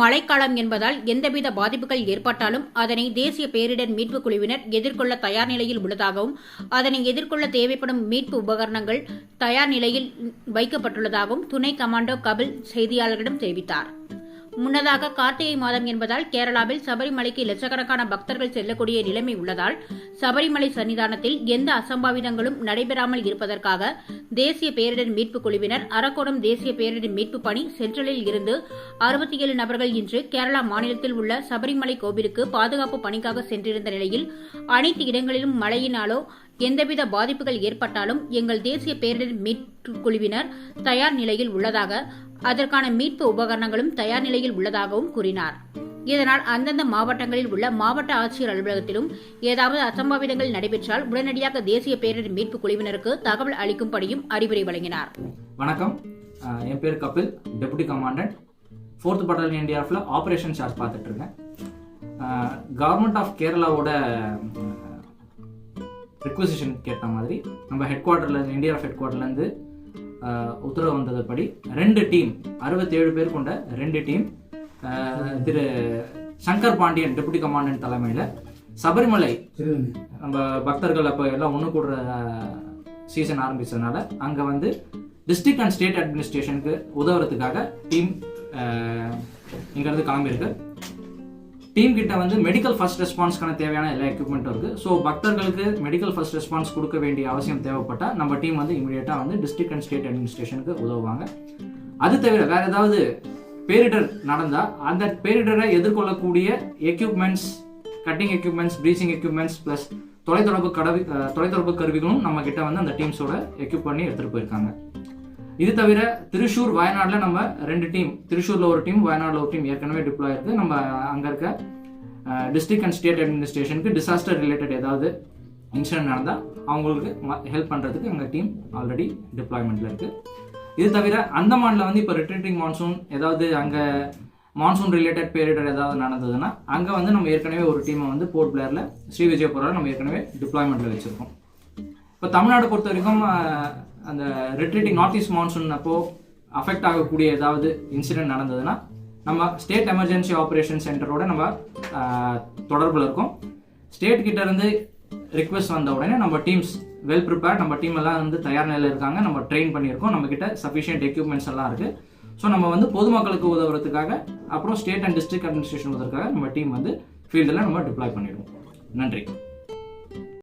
மழைக்காலம் என்பதால் எந்தவித பாதிப்புகள் ஏற்பட்டாலும் அதனை தேசிய பேரிடர் மீட்புக் குழுவினர் எதிர்கொள்ள தயார் நிலையில் உள்ளதாகவும் அதனை எதிர்கொள்ள தேவைப்படும் மீட்பு உபகரணங்கள் தயார் நிலையில் வைக்கப்பட்டுள்ளதாகவும் துணை கமாண்டோ கபில் செய்தியாளர்களிடம் தெரிவித்தார். முன்னதாக கார்த்திகை மாதம் என்பதால் கேரளாவில் சபரிமலைக்கு லட்சக்கணக்கான பக்தர்கள் செல்லக்கூடிய நிலைமை உள்ளதால் சபரிமலை சன்னிதானத்தில் எந்த அசம்பாவிதங்களும் நடைபெறாமல் இருப்பதற்காக தேசிய பேரிடர் மீட்புக் குழுவினர் அரக்கோணம் தேசிய பேரிடர் மீட்பு பணி சென்ட்ரலில் இருந்து அறுபத்தி ஏழு நபர்கள் இன்று கேரளா மாநிலத்தில் உள்ள சபரிமலை கோவிலுக்கு பாதுகாப்பு பணிக்காக சென்றிருந்த நிலையில் அனைத்து இடங்களிலும் மழையினாலோ எந்தவித பாதிப்புகள் ஏற்பட்டாலும் எங்கள் தேசிய பேரிடர் மீட்பு குழுவினர் தயார் நிலையில் உள்ளதாக அதற்கான மீட்பு உபகரணங்களும் தயார் நிலையில் உள்ளதாகவும் கூறினார். இதனால் அந்தந்த மாவட்டங்களில் உள்ள மாவட்ட ஆட்சியர் அலுவலகத்திலும் ஏதாவது அசம்பாவிதங்கள் நடைபெற்றால் உடனடியாக தேசிய பேரிடர் மீட்பு குழுவினருக்கு தகவல் அளிக்கும்படியும் அறிவுரை வழங்கினார். வணக்கம். என் பேர் Kapil deputy commandant. Fourth battalion இந்தியாவில் ஆப்ரேஷன் சார்ஜ் பார்த்துட்டு இருக்கேன். கவர்மெண்ட் ஆஃப் கேரளாவோட ரெக்வசிஷனுக்கு கேட்ட மாதிரி நம்ம ஹெட் குவார்ட்டர்ல இந்தியா ஆஃப் ஹெட் குவார்ட்டர்லேருந்து உத்தரவு வந்ததுப்படி ரெண்டு டீம் அறுபத்தேழு பேர் கொண்ட ரெண்டு டீம் திரு சங்கர் பாண்டியன் டெபுட்டி கமாண்டன்ட் தலைமையில் சபரிமலை நம்ம பக்தர்கள் அப்போ எல்லாம் ஒன்று கூடுற சீசன் ஆரம்பிச்சதுனால அங்கே வந்து டிஸ்ட்ரிக்ட் அண்ட் ஸ்டேட் அட்மினிஸ்ட்ரேஷனுக்கு உதவுறதுக்காக டீம் இங்கேருந்து கிளம்பியிருக்கு. டீம் கிட்ட வந்து மெடிக்கல் ஃபர்ஸ்ட் ரெஸ்பான்ஸ்க்கான தேவையான எல்லா எக்யூப்மெண்ட்டும் இருக்கு. ஸோ பக்தர்களுக்கு மெடிக்கல் ஃபர்ஸ்ட் ரெஸ்பான்ஸ் கொடுக்க வேண்டிய அவசியம் தேவைப்பட்டா நம்ம டீம் வந்து இமீடியட்டாக வந்து டிஸ்ட்ரிக்ட் அண்ட் ஸ்டேட் அட்மினிஸ்ட்ரேஷனுக்கு உதவுவாங்க. அது தவிர வேற ஏதாவது பேரிடர் நடந்தால் அந்த பேரிடரை எதிர்கொள்ளக்கூடிய equipments cutting equipments breaching equipments plus தொலைத்தொடர்பு கடவி தொலைத்தொடர்பு கருவிகளும் நம்ம கிட்ட வந்து அந்த டீம்ஸோட எக்யூப் பண்ணி எடுத்துகிட்டு போயிருக்காங்க. இது தவிர திருஷூர் வயநாட்டில் நம்ம ரெண்டு டீம் திருஷூரில் ஒரு டீம் வயநாட்டில் ஒரு டீம் ஏற்கனவே டிப்ளாய் இருக்குது நம்ம அங்கே இருக்க டிஸ்ட்ரிக்ட் அண்ட் ஸ்டேட் அட்மினிஸ்ட்ரேஷனுக்கு டிசாஸ்டர் ரிலேட்டட் ஏதாவது இன்சிடென்ட் நடந்தால் அவங்களுக்கு ஹெல்ப் பண்ணுறதுக்கு எங்கள் டீம் ஆல்ரெடி டிப்ளாய்மெண்ட்டில் இருக்குது இது தவிர அந்தமானில் வந்து இப்போ ரிட்ரீட்டிங் மான்சூன் ஏதாவது அங்கே மான்சூன் ரிலேட்டட் பேரிடர் ஏதாவது நடந்ததுன்னா அங்கே வந்து நம்ம ஏற்கனவே ஒரு டீமை வந்து போர்ட் பிளேயரில் ஸ்ரீ விஜயபுரம் நம்ம ஏற்கனவே டிப்ளாய்மெண்ட்டில் வச்சுருக்கோம். இப்போ தமிழ்நாடு பொறுத்த வரைக்கும் அந்த ரிட்ரீட்டிங் நார்த் ஈஸ்ட் மான்சூன் அப்போ அஃபெக்ட் ஆகக்கூடிய ஏதாவது இன்சிடென்ட் நடந்ததுன்னா நம்ம ஸ்டேட் எமர்ஜென்சி ஆப்ரேஷன் சென்டரோட நம்ம தொடர்பில் இருக்கோம். ஸ்டேட் கிட்டேருந்து ரிக்வெஸ்ட் வந்த உடனே நம்ம டீம்ஸ் வெல் ப்ரிப்பேர்ட் நம்ம டீம் எல்லாம் வந்து தயார் நிலையில் இருக்காங்க. நம்ம ட்ரெயின் பண்ணியிருக்கோம். நம்ம சஃபிஷியன்ட் எக்யூப்மெண்ட்ஸ் எல்லாம் இருக்கு. ஸோ நம்ம வந்து பொதுமக்களுக்கு உதவுறதுக்காக அப்புறம் ஸ்டேட் அண்ட் டிஸ்ட்ரிக்ட் அட்மினிஸ்ட்ரேஷன் உதவுறதுக்காக நம்ம டீம் வந்து ஃபீல்டில் நம்ம டிப்ளாய் பண்ணிடுவோம். நன்றி.